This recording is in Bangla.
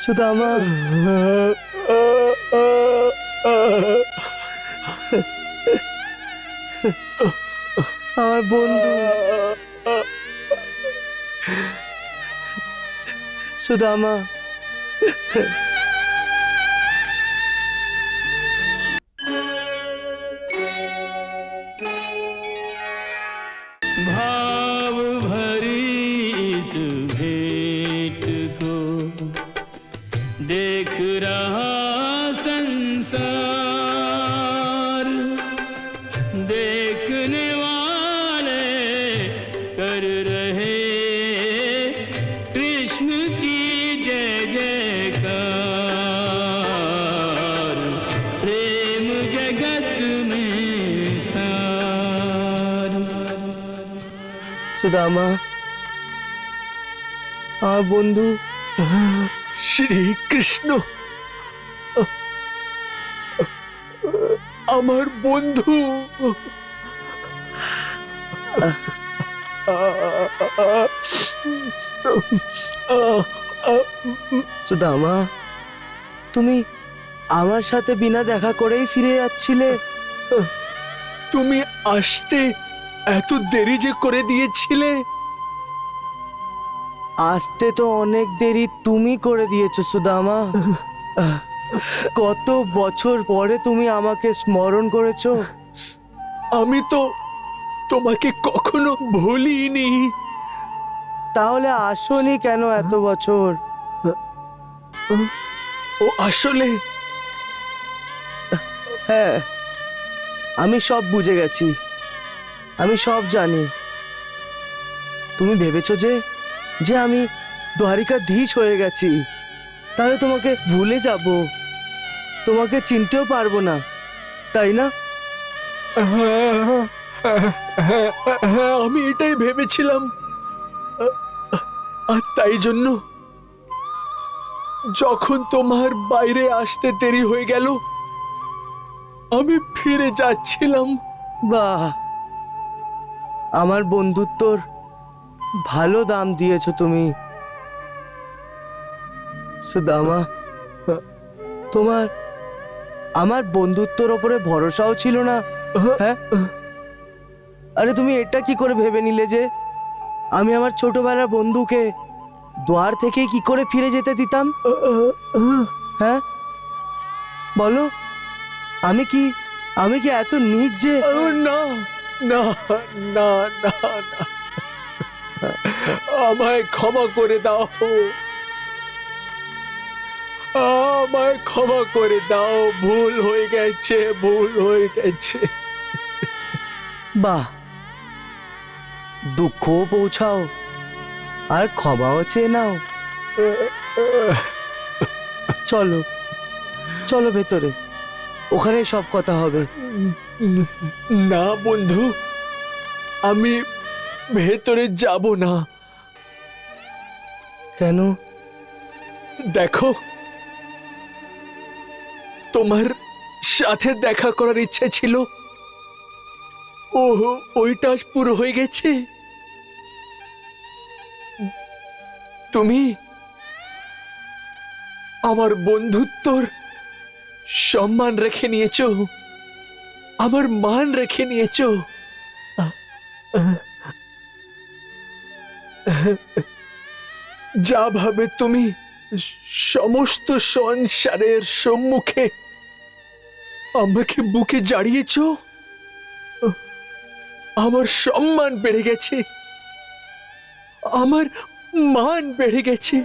সুদামা আমার বন্ধু। সুদামা संसार देखने वाले कर रहे कृष्ण की जय जयकार प्रेम जगत में सार সুদামা আমার বন্ধু শ্রীকৃষ্ণ আমার বন্ধু। সুদামা তুমি আমার সাথে বিনা দেখা করেই ফিরে যাচ্ছিলে। তুমি আসতে এত দেরি যে করে দিয়েছিলে। আসতে তো অনেক দেরি তুমি করে দিয়েছ সুদামা। কত বছর পরে তুমি আমাকে স্মরণ করেছ? আমি তো তোমাকে কখনো ভুলিনি। তাহলে আসোনি কেন এত বছর? ও আসলে? হ্যাঁ আমি সব বুঝে গেছি। আমি সব জানি। তুমি ভেবেছো যে যে আমি দ্বারিকাধীশ হয়ে গেছি। তাহলে তোমাকে ভুলে যাব। তোমাকে চিনতেও পারব না তাই না? হ্যাঁ, আমি এটাই ভেবেছিলাম আর তাই জন্য যখন তোমার বাইরে আসতে দেরি হয়ে গেল আমি ফিরে যাচ্ছিলাম। বাহ! আমার বন্ধুত্বর ভালো দাম দিয়েছ তুমি। সুদামা, তোমার, আমার বন্ধুত্বর ওপরে ভরসাও ছিল না হ্যাঁ? আরে তুমি এটা কি করে ভেবে নিলে যে আমি আমার ছোটবেলার বন্ধুকে দ্বার থেকে কি করে ফিরে যেতে দিতাম? হ্যাঁ? বলো, আমি কি আমি কি এত নিজ যে? না না না না। আমায় ক্ষমা করে দাও। আমায় ক্ষমা করে দাও ভুল হয়ে গেছে ভুল হয়ে গেছে। বাহ দুঃখও পৌঁছাও আর ক্ষমাও চেয়ে নাও। চলো চলো ভেতরে ওখানে সব কথা হবে। না বন্ধু আমি ভেতরে যাব না। কেন? দেখো তোমার সাথে দেখা করার ইচ্ছে ছিল। ও ওইটা পুরো হয়ে গেছে। তুমি আমার বন্ধুত্বর সম্মান রেখে নিয়েছ। আমার মান রেখে নিয়েছ। যা ভাবে তুমি সমস্ত সংসারের সম্মুখে আমাকে বুকে জাড়িয়েছ? আমার সম্মান বেড়ে গেছে। আমার মান বেড়ে গেছে।